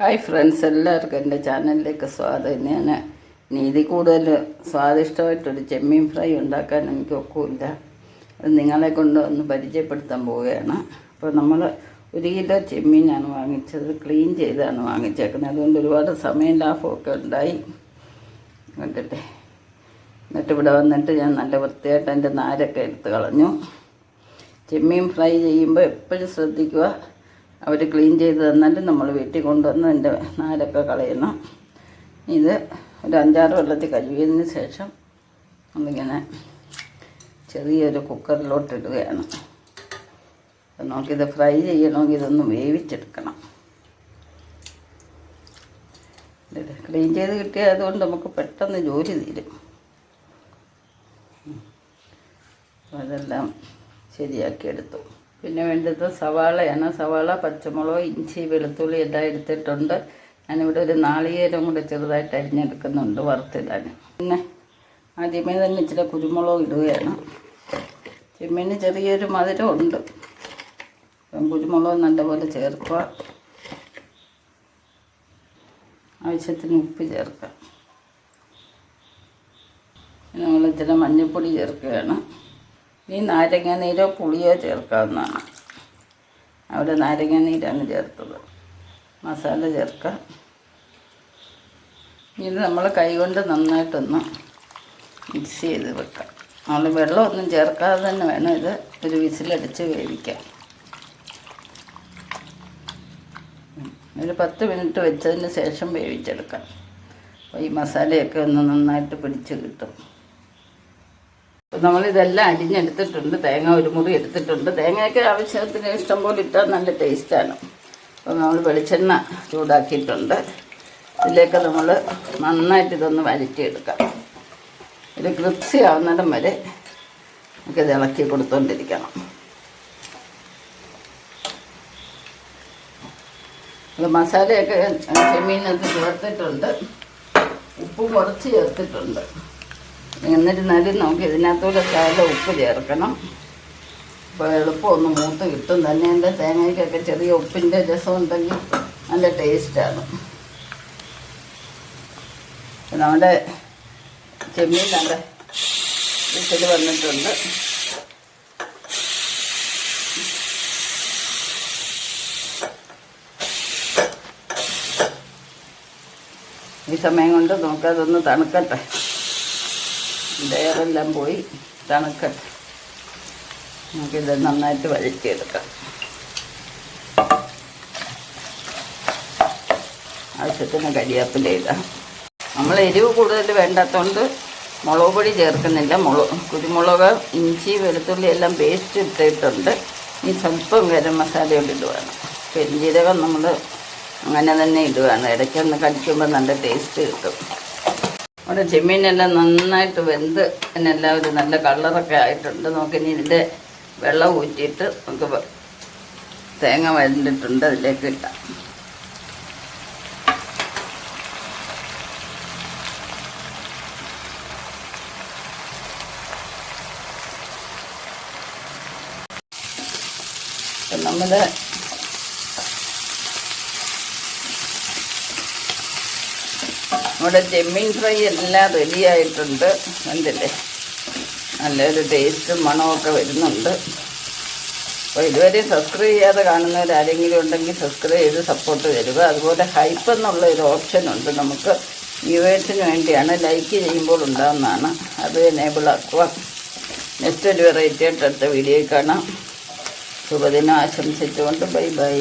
Hi friends എല്ലാവർക്കും എന്റെ ചാനലിലേക്ക് സ്വാഗതം. ഞാൻ നീതി കൂടുതൽ സ്വാദിഷ്ടമായിട്ടൊരു ചെമ്മീൻ ഫ്രൈ ഉണ്ടാക്കാൻ എനിക്ക് ഒക്കില്ല. അത് നിങ്ങളെ കൊണ്ട് ഒന്ന് പരിചയപ്പെടുത്താൻ പോവുകയാണ്. അപ്പോൾ നമ്മൾ ഒരു കിലോ ചെമ്മീനാണ് വാങ്ങിച്ചത്. ക്ലീൻ ചെയ്താണ് വാങ്ങിച്ചേക്കുന്നത്. അതുകൊണ്ട് ഒരുപാട് സമയം ലാഭമൊക്കെ ഉണ്ടായി. കണ്ടിട്ടെ. എന്നിട്ട് ഇവിടെ വന്നിട്ട് ഞാൻ നല്ല വൃത്തിയായിട്ട് എന്റെ നാരൊക്കെ എടുത്ത് കളഞ്ഞു. ചെമ്മീൻ ഫ്രൈ ചെയ്യുമ്പോൾ എപ്പോഴും ശ്രദ്ധിക്കുക. അവർ ക്ലീൻ ചെയ്ത് തന്നിട്ട് നമ്മൾ വീട്ടിൽ കൊണ്ടുവന്ന് അതിന്റെ നാരൊക്കെ കളയുന്നു. ഇത് ഒരു അഞ്ചാറ് വെള്ളത്തിൽ കഴുകിയതിന് ശേഷം നമ്മളിങ്ങനെ ചെറിയൊരു കുക്കറിലോട്ട് ഇടുകയാണ് അപ്പം നമുക്കിത് ഫ്രൈ ചെയ്യണമെങ്കിൽ ഇതൊന്ന് വേവിച്ചെടുക്കണം. ക്ലീൻ ചെയ്ത് കിട്ടിയതുകൊണ്ട് നമുക്ക് പെട്ടെന്ന് ജോലി തീരും. അതെല്ലാം ശരിയാക്കി എടുത്തു പിന്നെ വേണ്ടത് സവാളയാണ്. സവാള പച്ചമുളക് ഇഞ്ചി വെളുത്തുള്ളി എല്ലാം എടുത്തിട്ടുണ്ട്. ഞാനിവിടെ ഒരു നാളികേരം കൂടെ ചെറുതായിട്ട് അരിഞ്ഞെടുക്കുന്നുണ്ട് വറുത്തിടാൻ. പിന്നെ ആദ്യമേ തന്നെ ഇച്ചിരി കുരുമുളക് ഇടുകയാണ്. ചെമ്മീന് ചെറിയൊരു മധുരം ഉണ്ട് കുരുമുളക് നല്ലപോലെ ചേർക്കുക. ആവശ്യത്തിന് ഉപ്പ് ചേർക്കുക. നമ്മൾ ഇച്ചിരി മഞ്ഞൾപ്പൊടി ചേർക്കുകയാണ്. ഇനി നാരങ്ങ നീരോ പുളിയോ ചേർക്കാവുന്നതാണ്. അവിടെ നാരങ്ങ നീരാണ് ചേർത്തത്. മസാല ചേർക്കാം. ഇത് നമ്മൾ കൈ കൊണ്ട് നന്നായിട്ടൊന്ന് മിക്സ് ചെയ്ത് വെക്കാം. നമ്മൾ വെള്ളമൊന്നും ചേർക്കാതെ തന്നെ വേണം ഇത് ഒരു വിസിലടിച്ച് വേവിക്കാം ഒരു പത്ത് മിനിറ്റ് വെച്ചതിന് ശേഷം വേവിച്ചെടുക്കാം. അപ്പോൾ ഈ മസാലയൊക്കെ ഒന്ന് നന്നായിട്ട് പിടിച്ച് കിട്ടും. അപ്പോൾ നമ്മളിതെല്ലാം അരിഞ്ഞെടുത്തിട്ടുണ്ട്. തേങ്ങ ഒരു മുറി എടുത്തിട്ടുണ്ട്. തേങ്ങയൊക്കെ ആവശ്യത്തിന് ഇഷ്ടം പോലെ ഇട്ടാൽ നല്ല ടേസ്റ്റാണ്. അപ്പോൾ നമ്മൾ വെളിച്ചെണ്ണ ചൂടാക്കിയിട്ടുണ്ട്. ഇതിലേക്ക് നമ്മൾ നന്നായിട്ട് ഇതൊന്ന് വരറ്റിയെടുക്കാം ഒരു ക്രിപ്സി ആവുന്നിടം വരെ നമുക്കിത് ഇളക്കി കൊടുത്തുകൊണ്ടിരിക്കണം അത് മസാലയൊക്കെ ചെമ്മീനകത്ത് ചേർത്തിട്ടുണ്ട്. ഉപ്പ് കുറച്ച് ചേർത്തിട്ടുണ്ട്. എന്നിരുന്നാലും നമുക്ക് ഇതിനകത്തൂടെ ശാല ഉപ്പ് ചേർക്കണം. അപ്പോൾ എളുപ്പം ഒന്ന് മൂത്ത് കിട്ടും. തന്നെ എന്റെ തേങ്ങയ്ക്കൊക്കെ ചെറിയ ഉപ്പിന്റെ രസം ഉണ്ടെങ്കിൽ നല്ല ടേസ്റ്റാണ്. നമ്മുടെ ചെമ്മീൻ അവിടെ വീട്ടിൽ വന്നിട്ടുണ്ട്. ഈ സമയം കൊണ്ട് നമുക്കതൊന്ന് തണുക്കട്ടെ. ഡയറെല്ലാം പോയി തണുക്കട്ടെ. നമുക്കിത് നന്നായിട്ട് വഴറ്റിയെടുക്കാം. ആവശ്യത്തിന് കരിയാപ്പില ഇടാം. നമ്മൾ എരിവ് കൂടുതൽ വേണ്ടാത്തതുകൊണ്ട് മുളക് പൊടി ചേർക്കുന്നില്ല. മുളക് കുരുമുളക് ഇഞ്ചി വെളുത്തുള്ളി എല്ലാം പേസ്റ്റ് ഇട്ടിട്ടുണ്ട്. ഇനി സ്വല്പം ഗരം മസാലയോട് ഇടുവാണ്. പെരിഞ്ജീരകം നമ്മൾ അങ്ങനെ തന്നെ ഇടുവാണ്. ഇടയ്ക്കൊന്ന് കടിക്കുമ്പോൾ നല്ല ടേസ്റ്റ് കിട്ടും. അവിടെ ചെമ്മീനെല്ലാം നന്നായിട്ട് വെന്ത് അതിനെല്ലാം ഒരു നല്ല കളറൊക്കെ ആയിട്ടുണ്ട്. നമുക്കിനി ഇതിന്റെ വെള്ളം ഊറ്റിയിട്ട് നമുക്ക് തേങ്ങ വരണ്ടിട്ടുണ്ട് അതിലേക്ക് ഇട്ടാം അപ്പം നമ്മുടെ ചെമ്മീൻ ഫ്രൈ എല്ലാം റെഡി ആയിട്ടുണ്ട്. കണ്ടില്ലേ? നല്ലൊരു ടേസ്റ്റും മണമൊക്കെ വരുന്നുണ്ട്. അപ്പോൾ ഇതുവരെ സബ്സ്ക്രൈബ് ചെയ്യാതെ കാണുന്നവരാരെങ്കിലും ഉണ്ടെങ്കിൽ സബ്സ്ക്രൈബ് ചെയ്ത് സപ്പോർട്ട് തരിക. അതുപോലെ ഹൈപ്പ് എന്നുള്ള ഒരു ഓപ്ഷൻ ഉണ്ട് നമുക്ക്. വ്യൂവേഴ്സിന് വേണ്ടിയാണ്. ലൈക്ക് ചെയ്യുമ്പോൾ ഉണ്ടാകുന്നതാണ് അത് എനേബിൾ ആക്കുക. നെക്സ്റ്റ് ഒരു വെറൈറ്റി ആയിട്ട് അടുത്ത വീഡിയോ കാണാം. ശുഭദിനം. ആശംസിച്ചുകൊണ്ട് ബൈ ബൈ.